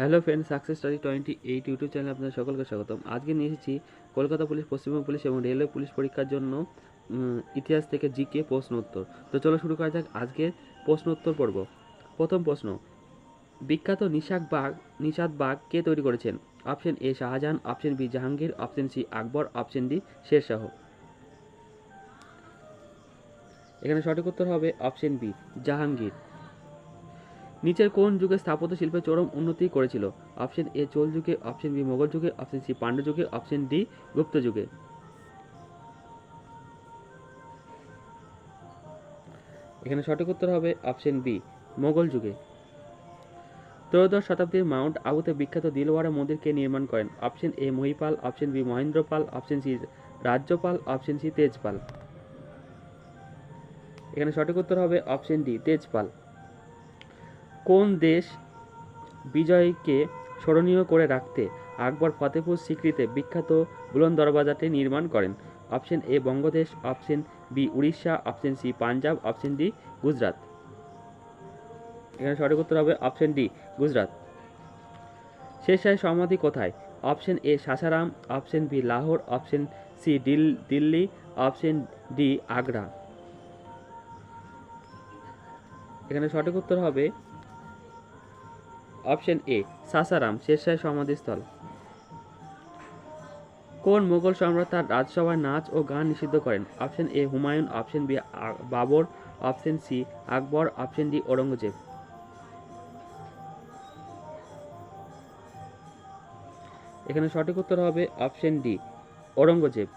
Hello friend success story twenty eight YouTube চ্যানেলে আপনাদের সকলকে স্বাগতম। আজকে নিয়ে এসেছি কলকাতা পুলিশ, পশ্চিমবঙ্গ পুলিশ এবং রেলওয়ে পুলিশ পরীক্ষার জন্য ইতিহাস থেকে জিকে প্রশ্ন উত্তর। তো চলো শুরু করা যাক আজকের প্রশ্ন উত্তর পর্ব। প্রথম প্রশ্ন, বিখ্যাত নিশাক বাগ নিষাদ বাগ কে তৈরি করেছেন? Option A Shahjahan, option B Jahangir, option C Akbar, option D Shershah এখানে সঠিক উত্তর হবে অপশন বি জাহাঙ্গীর। নিচের কোন যুগে স্থাপত্য শিল্পে চরম উন্নতি করেছিল? অপশন এ চোল যুগে, অপশন বি মোগল যুগে, অপশন সি পাণ্ড্য যুগে, অপশন ডি গুপ্ত যুগে। এখানে সঠিক উত্তর হবে অপশন বি, মোগল যুগে। ত্রয়োদশ শতাব্দীর মাউন্ট আবুতে বিখ্যাত দিলওয়ারা মন্দিরকে নির্মাণ করেন? Option A Mahipal, option B Mahendrapal, option C Rajyapal, option C Tejpal. এখানে সঠিক উত্তর হবে অপশন ডি, তেজপাল। কোন দেশ বিজয়কে স্মরণীয় করে রাখতে আকবর ফতেপুর সিক্রিতে বিখ্যাত বুলন দরওয়াজাটি নির্মাণ করেন? Option A, Bangadesh, option B, Orissa, option C, Punjab, option D, Gujarat. এখানে সঠিক উত্তর হবে অপশন ডি, গুজরাট। শেরশাহের সমাধি কোথায়? Option A, Sasaram, option B, Lahore, option C, দিল, দিল্লি, অপশন ডি, আগ্রা। এখানে সঠিক উত্তর হবে অপশন এ, সাসারাম শেরশাহের সমাধিস্থল। কোন মুঘল সম্রাট তার রাজসভায় নাচ ও গান নিষিদ্ধ করেন? Option A, Humayun, option B Babur, option C, Akbar, option D, Aurangzeb. এখানে সঠিক উত্তর হবে অপশন ডি, ঔরঙ্গজেব।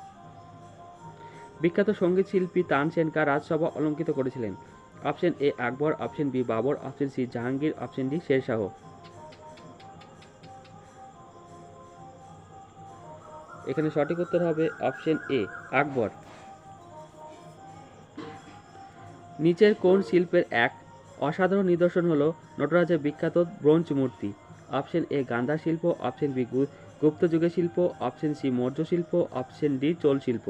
বিখ্যাত সংগীত শিল্পী তানসেন কার রাজসভা অলঙ্কিত করেছিলেন। Option A, Akbar, option B, Babur, option C, Jahangir, option D, Shershah. এখানে সঠিক উত্তর হবে অপশন এ, আকবর। নিচের কোন শিল্পের এক অসাধারণ নিদর্শন হলো নটরাজের বিখ্যাত ব্রোঞ্জ মূর্তি? অপশন এ গান্ধা শিল্প, অপশন বি গুপ্ত যুগের শিল্প, অপশন সি, মৌর্য শিল্প, অপশন ডি, চোল শিল্প।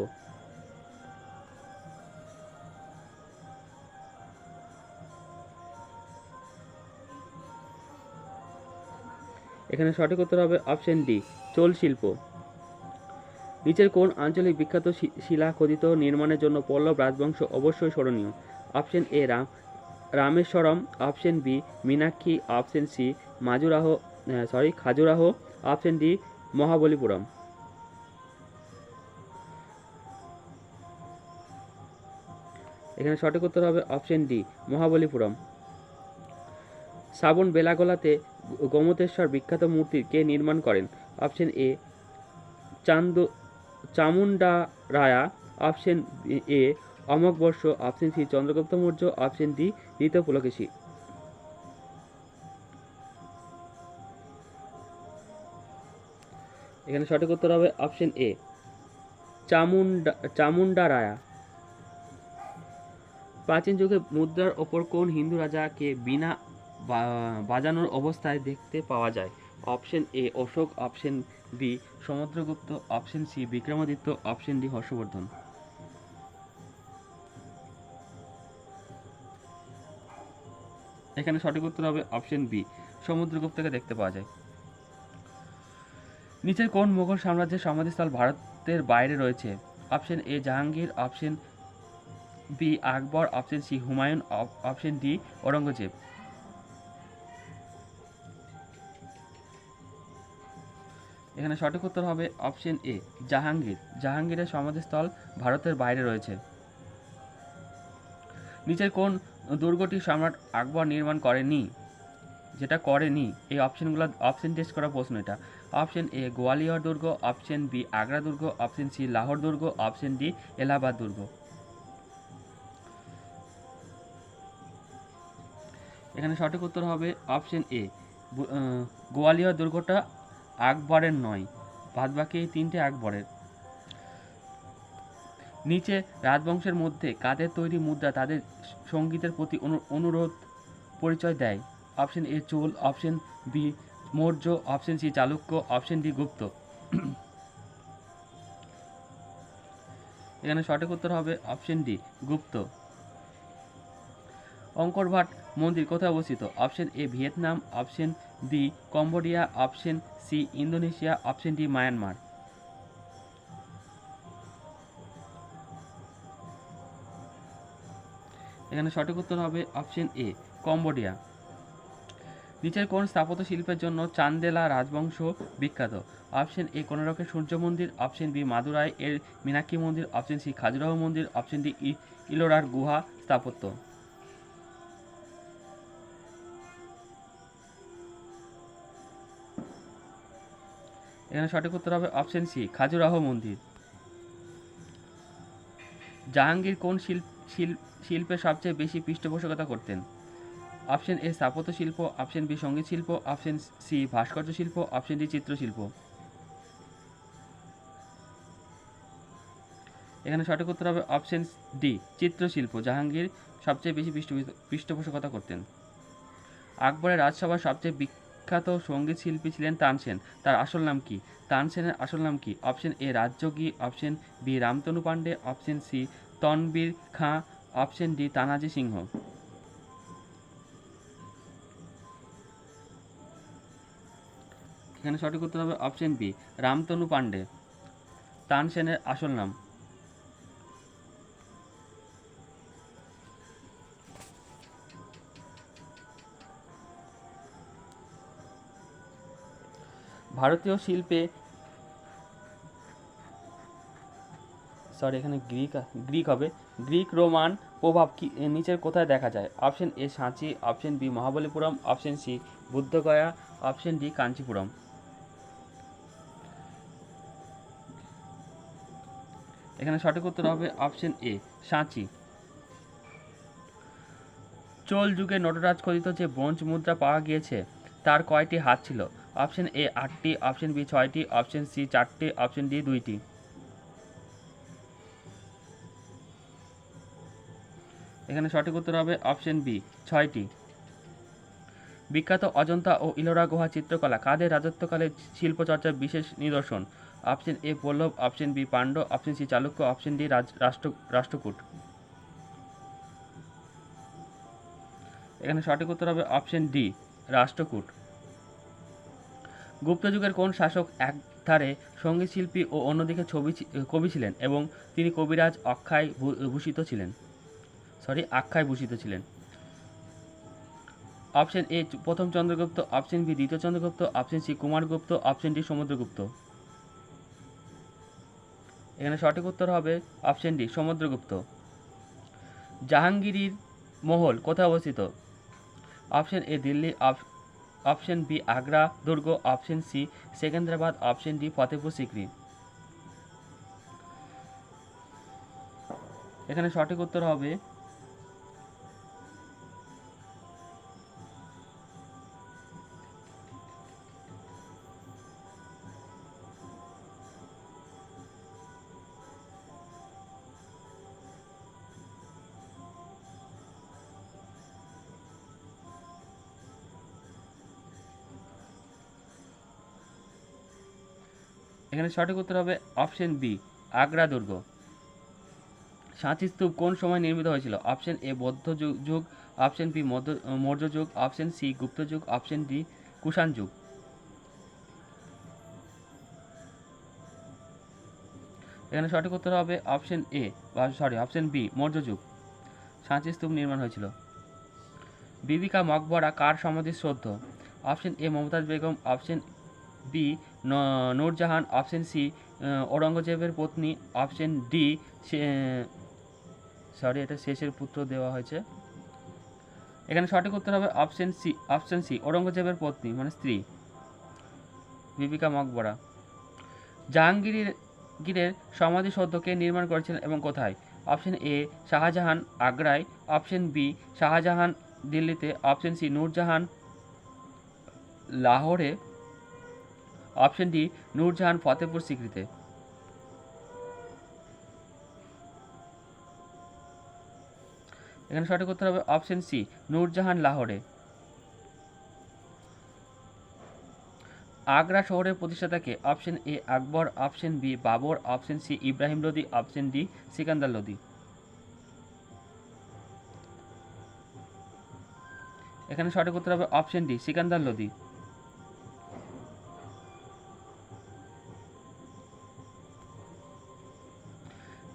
এখানে সঠিক উত্তর হবে অপশন ডি চোল শিল্প। নিচের কোন আঞ্চলিক বিখ্যাত শিলা খোদিত নির্মাণের জন্য পল্লব রাজবংশ অবশ্যই স্মরণীয়। Option A Ram, Rameswaram option B Meenakshi option C মাজুরাহ sorry Khajuraho option D Mahabalipuram. এখানে সঠিক উত্তর হবে অপশন ডি মহাবলীপুরম। শ্রাবণ বেলাগোলাতে গোমতেশ্বর বিখ্যাত মূর্তি কে নির্মাণ করেন? Option A, Chand Chamunda Raya option A, Amoghavarsha. Option C, Chandragupta Maurya. Option D দ্বিতীয় পুলকেশী। এখানে সঠিক উত্তর হবে অপশন এ চামুন্ডা চামুন্ডা রায়া প্রাচীন যুগে মুদ্রার ওপর কোন হিন্দু রাজাকে বিনা বাজানোর অবস্থায় দেখতে পাওয়া যায়। Option A, Ashoka. Option B, Samudragupta. Option C, Vikramaditya. Option D, Harshavardhana. এখানে সঠিক উত্তর হবে অপশন বি, সমুদ্রগুপ্তকে দেখতে পাওয়া যায়। নিচের কোন মুঘল সাম্রাজ্যের সমাধিস্থল ভারতের বাইরে রয়েছে? Option A, Jahangir. Option B, Akbar. Option C, Humayun. অপ- অপশন ডি, ঔরঙ্গজেব। এখানে সঠিক উত্তর হবে অপশন এ, জাহাঙ্গীর। জাহাঙ্গীরের সমাধিস্থল ভারতের বাইরে রয়েছে। নিচের কোন দুর্গটি সম্রাট আকবর নির্মাণ করেনি? যেটা করেনি, এই অপশনগুলো, অপশন টেস্ট করা প্রশ্ন এটা। অপশন এ, গোয়ালিয়র দুর্গ, অপশন বি, আগ্রা দুর্গ, অপশন সি, লাহোর দুর্গ, অপশন ডি, এলাহাবাদ দুর্গ। এখানে সঠিক উত্তর হবে অপশন এ গোয়ালিয়র দুর্গটা আকবরের নয় বাদ বাকি এই তিনটে আকবরের। নিচে রাজবংশের মধ্যে কাদের তৈরি মুদ্রা তাদের সঙ্গীতের প্রতি অনুরোধ, পরিচয় দেয়? Option A Chola, option B Maurya, option C Chalukya, option D Gupta. এখানে সঠিক উত্তর হবে option D, Gupta. Angkor Wat মন্দির কোথায় অবস্থিত? Option A Vietnam, option D Cambodia, option C Indonesia, option D Myanmar. এখানে সঠিক উত্তর হবে অপশন এ, কম্বোডিয়া। নিচের কোন স্থাপত্য শিল্পের জন্য চান্দেলা রাজবংশ বিখ্যাত? অপশন এ কোনারকের সূর্য মন্দির, অপশন বি, মাদুরাই এর মীনাক্ষী মন্দির, অপশন সি, খাজুরাহ মন্দির, অপশন ডি ইলোরার গুহা স্থাপত্য। এখানে সঠিক উত্তর হবে অপশন সি খাজুরাহ মন্দির। জাহাঙ্গীর কোন শিল্প শিল্প সবচেয়ে বেশি পৃষ্ঠপোষকতা করতেন? অপশন এ স্থাপত্য শিল্প অপশন বি সংগীত শিল্প অপশন সি ভাস্কর্য শিল্প অপশন ডি চিত্রশিল্প। এখানে সঠিক উত্তর হবে অপশন ডি চিত্রশিল্প, জাহাঙ্গীর সবচেয়ে বেশি পৃষ্ঠ- পৃষ্ঠপোষকতা করতেন। আকবরের রাজসভার সবচেয়ে বিখ্যাত সংগীত শিল্পী ছিলেন তানসেন তার আসল নাম কি? তানসেনের আসল নাম কি? Option A Rajyogi, option B Ramtanu Pandey, option C Tanvir Khan, option D Tanaji Singh. এখানে সঠিক উত্তর হবে অপশন বি, রামতনু পাণ্ডে। তানসেনের আসল নাম। ভারতীয় শিল্পে সরি এখানে গ্রিক গ্রিক হবে। গ্রিক রোমান প্রভাব কি নিচের কোথায় দেখা যায়? অপশন এ সাঁচি option B Mahabalipuram option C Bodhgaya option D Kanchipuram এখানে সঠিক উত্তর হবে অপশন এ সাঁচি চোল যুগে নটরাজ খোদিত যে ব্রোঞ্জ মুদ্রা পাওয়া গিয়েছে, তার কয়টি হাত ছিল? অপশন এ আটটি, অপশন বি ছয়টি, অপশন সি চারটি, অপশন ডি দুইটি। এখানে সঠিক উত্তর হবে অপশন বি, ছয়টি। বিখ্যাত অজন্তা ও ইলোরা গুহা চিত্রকলা, কাদের রাজত্বকালে শিল্পচর্চার বিশেষ নিদর্শন? Option A Pallava, option B Pandya option C Chalukya, option D রাষ্ট্র রাষ্ট্রকূট। এখানে সঠিক উত্তর হবে অপশন ডি, রাষ্ট্রকূট। গুপ্ত যুগের কোন শাসক একধারে সংগীত শিল্পী ও অন্যদিকে ছবি কবি ছিলেন এবং তিনি কবিরাজ অক্ষয় ভূষিত ছিলেন? সরি আখ্যায় ভূষিত ছিলেন। অপশন এ প্রথম চন্দ্রগুপ্ত অপশন বি দ্বিতীয় Chandragupta option C Kumaragupta option D Samudragupta. এখানে সঠিক উত্তর হবে অপশন ডি সমুদ্রগুপ্ত। জাহাঙ্গীরের মহল কোথায় অবস্থিত? Option A Delhi option B Agra, দুর্গ option C Secunderabad, option D Fatehpur Sikri. এখানে সঠিক উত্তর হবে এখানে সঠিক উত্তর হবে অপশন বি, আগ্রা দুর্গ। সাঁচি স্তূপ কোন সময় নির্মিত হয়েছিল? অপশন এ, বৌদ্ধ যুগ। অপশন বি, মধ্য, মৌর্য যুগ। অপশন সি, গুপ্ত যুগ। অপশন ডি, কুষাণ যুগ। এখানে সঠিক উত্তর হবে অপশন এ, বা সরি, অপশন বি, মৌর্য যুগ। সাঁচি স্তূপ নির্মাণ হয়েছিল। বিবিকা মকবরা কার সমাধি শ্রদ্ধ? Option A, Mumtaz Begum. Option B Nurjahan, option C ঔরঙ্গজেবের পত্নী, অপশন ডি সরি, এটা শেষের পুত্র দেওয়া হয়েছে। এখানে সঠিক উত্তর হবে অপশন সি অপশন সি, ঔরঙ্গজেবের পত্নী মানে স্ত্রী। বিবিকা মকবরা। জাহাঙ্গীরের, গিরের সমাধি সদ্যকে নির্মাণ করেছিলেন এবং কোথায়? অপশন এ, শাহজাহান, আগ্রায়। অপশন বি, শাহজাহান, দিল্লিতে। অপশন সি, নূরজাহান, লাহোরে। অপশন ডি, নূরজাহান ফতেপুর সিক্রিতে এখানে সঠিক উত্তর হবে অপশন সি, নূরজাহান লাহোরে। আগ্রা শহরের প্রতিষ্ঠাতাকে option A Akbar, option B Babur, option C Ibrahim Lodi option D Sikandar Lodi এখানে সঠিক উত্তর হবে অপশন ডি, সিকান্দার লোদি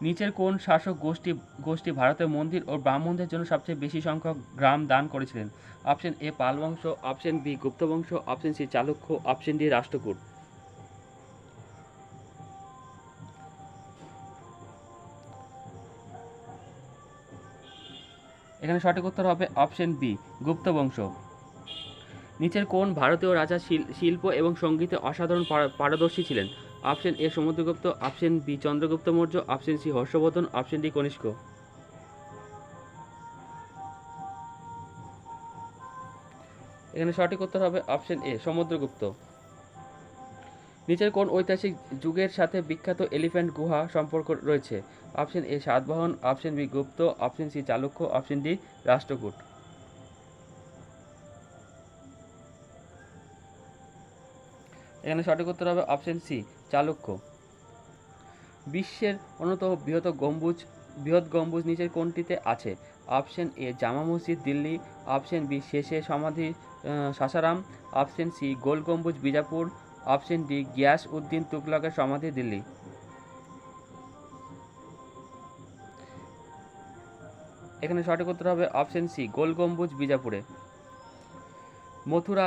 নিচের কোন শাসক গোষ্ঠী গোষ্ঠী ভারতের মন্দির ও ব্রাহ্মণদের জন্য সবচেয়ে বেশি সংখ্যক গ্রাম দান করেছিলেন? অপশন এ পাল বংশ অপশন বি গুপ্ত বংশ option C Chalukya, option D Rashtrakuta. এখানে সঠিক উত্তর হবে অপশন বি গুপ্ত বংশ নিচের কোন ভারতীয় রাজা শিল- শিল্প এবং সঙ্গীতে অসাধারণ পারদর্শী ছিলেন? Option A Samudragupta, option B Chandragupta Maurya, option C Harshavardhana, option D Kanishka. এখানে সঠিক উত্তর হবে অপশন এ, সমুদ্রগুপ্ত। নিচের কোন ঐতিহাসিক যুগের সাথে বিখ্যাত এলিফ্যান্ট গুহা সম্পর্ক রয়েছে? Option A Satavahana, option B Gupta, option C Chalukya, option D Rashtrakuta. এখানে সঠিক উত্তর হবে অপশন সি চালুক্য। বিশ্বের অন্যতম বৃহৎ গম্বুজ বৃহৎ গম্বুজ নিচের কোনটিতে আছে। অপশন এ জামা মসজিদ, দিল্লি। অপশন বি শেষে সমাধি Sasaram. Option C Gol Gumbaz, Bijapur. Option D Ghiyas Uddin তুগলকের সমাধি, দিল্লি। এখানে সঠিক উত্তর হবে অপশন সি গোল গম্বুজ, বিজাপুরে। মথুরা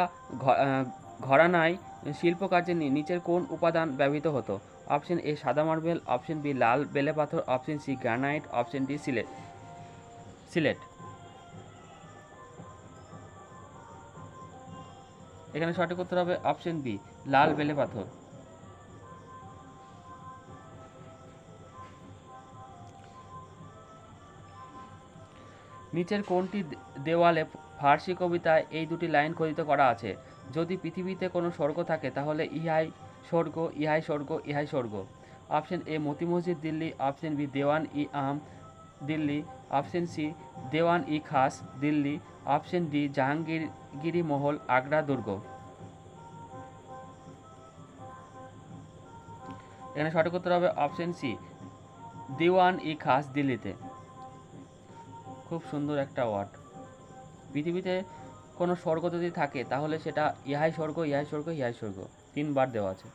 ঘরানায় শিল্পকার্যে নি- নিচের কোন উপাদান ব্যবহৃত হতো? অপশন এ সাদা মার্বেল, অপশন বি লাল বেলে পাথর, option C granite, option D slate. Slate. এখানে সঠিক উত্তর হবে অপশন বি, লাল বেলে পাথর। নিচের কোনটি দেওয়ালে ফার্সি কবিতায় এই দুটি লাইন খোদিত করা আছে? যদি পৃথিবীতে কোনো স্বর্গ থাকে, তাহলে ইহাই স্বর্গ ইহাই স্বর্গ ইহাই স্বর্গ। Option A, Moti Masjid, Delhi. Option B, Diwan-i-Am, Delhi. Option C, Diwan-i-Khas, Delhi. Option D জাহাঙ্গীরগিরি মহল, আগ্রা দুর্গ। এখানে সঠিক উত্তর হবে অপশন সি, দেওয়ান ই খাস, দিল্লিতে। খুব সুন্দর একটা ওয়ার্ড। পৃথিবীতে কোনো স্বর্গ যদি থাকে, তাহলে সেটা ইহাই স্বর্গ ইহাই স্বর্গ ইহাই স্বর্গ। তিনবার দেওয়া আছে।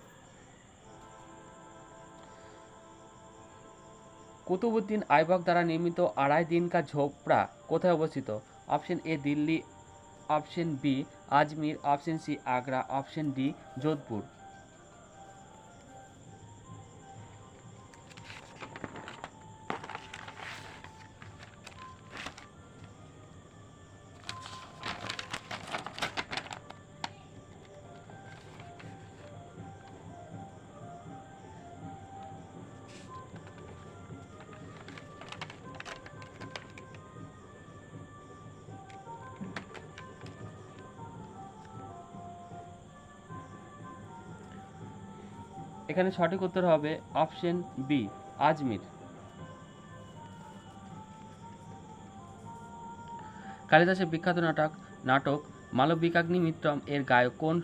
কুতুবুদ্দিন আইবক দ্বারা নির্মিত আড়াই দিনকার ঝোপড়া কোথায় অবস্থিত? Option A Delhi, option B Ajmer, option C Agra, option D Jodhpur. এখানে সঠিক উত্তর হবে অপশন বি, আজমির। কালিদাসের বিখ্যাত নাটক নাটক, মালবিকাগ্নি মিত্রম এর গায়ক কোন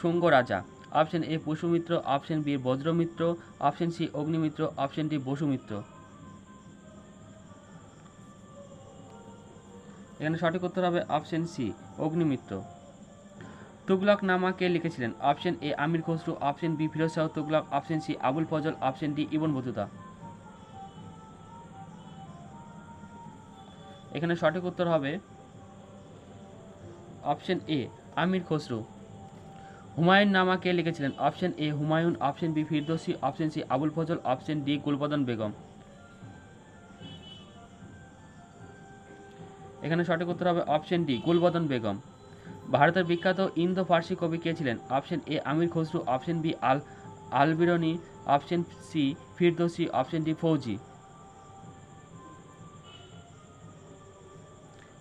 শুঙ্গ রাজা? Option A Pushyamitra option B, Vajramitra, option C, Agnimitra, option D, Vasumitra. এখানে সঠিক উত্তর হবে অপশন সি, অগ্নিমিত্র। তুগলক নামা কে লিখেছিলেন। Option A Amir Khusrau, option B Firoz Shah Tughlaq, option C Abul Fazl, option D Ibn Battuta. এখানে সঠিক উত্তর হবে অপশন এ আমির খসরু। হুমায়ুন নামা কে লিখেছিলেন। Option A Humayun, option B Firdausi, option C Abul Fazl, option D Gulbadan Begum. এখানে সঠিক উত্তর হবে অপশন ডি গুলবদন বেগম। ভারতের বিখ্যাত ইন্দো ফার্সি কবি কে ছিলেন? Option A, Amir Khusrau, option B, Al Alberuni, option C, Firdausi, option D, Fauji.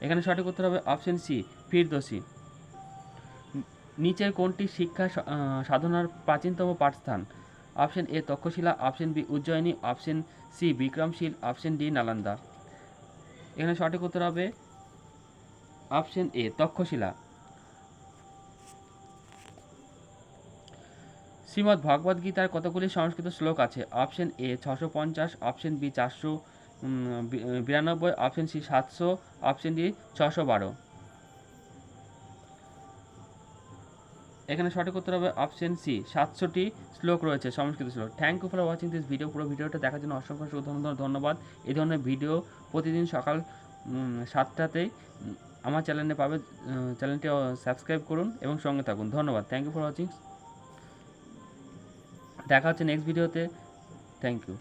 এখানে সঠিক উত্তর হবে অপশন সি, ফিরদৌসি। নিচের কোনটি শিক্ষা সাধনার প্রাচীনতম পাঠস্থান? Option A, Takshashila, option B, Ujjayini, option C, Vikramashila, option D, Nalanda. এখানে সঠিক উত্তর হবে অপশন এ, তক্ষশিলা। শ্রীমদ্ ভগবদ গীতার কতগুলি সংস্কৃত শ্লোক আছে? অপশন এ ছশো পঞ্চাশ, অপশন বি চারশো বিরানব্বই, অপশন সি সাতশো, অপশন ডি ছশো বারো। এখানে সঠিক উত্তর হবে অপশন সি সাতশোটি শ্লোক রয়েছে সংস্কৃত শ্লোক। Thank you for watching this video পুরো ভিডিওটা দেখার জন্য অসংখ্য অসংখ্য ধন্যবাদ। এই ধরনের ভিডিও প্রতিদিন সকাল সাতটাতেই আমার চ্যানেলে পাবে চ্যানেলটি সাবস্ক্রাইব করুন এবং সঙ্গে থাকুন। ধন্যবাদ। থ্যাংক ইউ ফর ওয়াচিং দেখা হচ্ছে নেক্সট ভিডিওতে থ্যাংক ইউ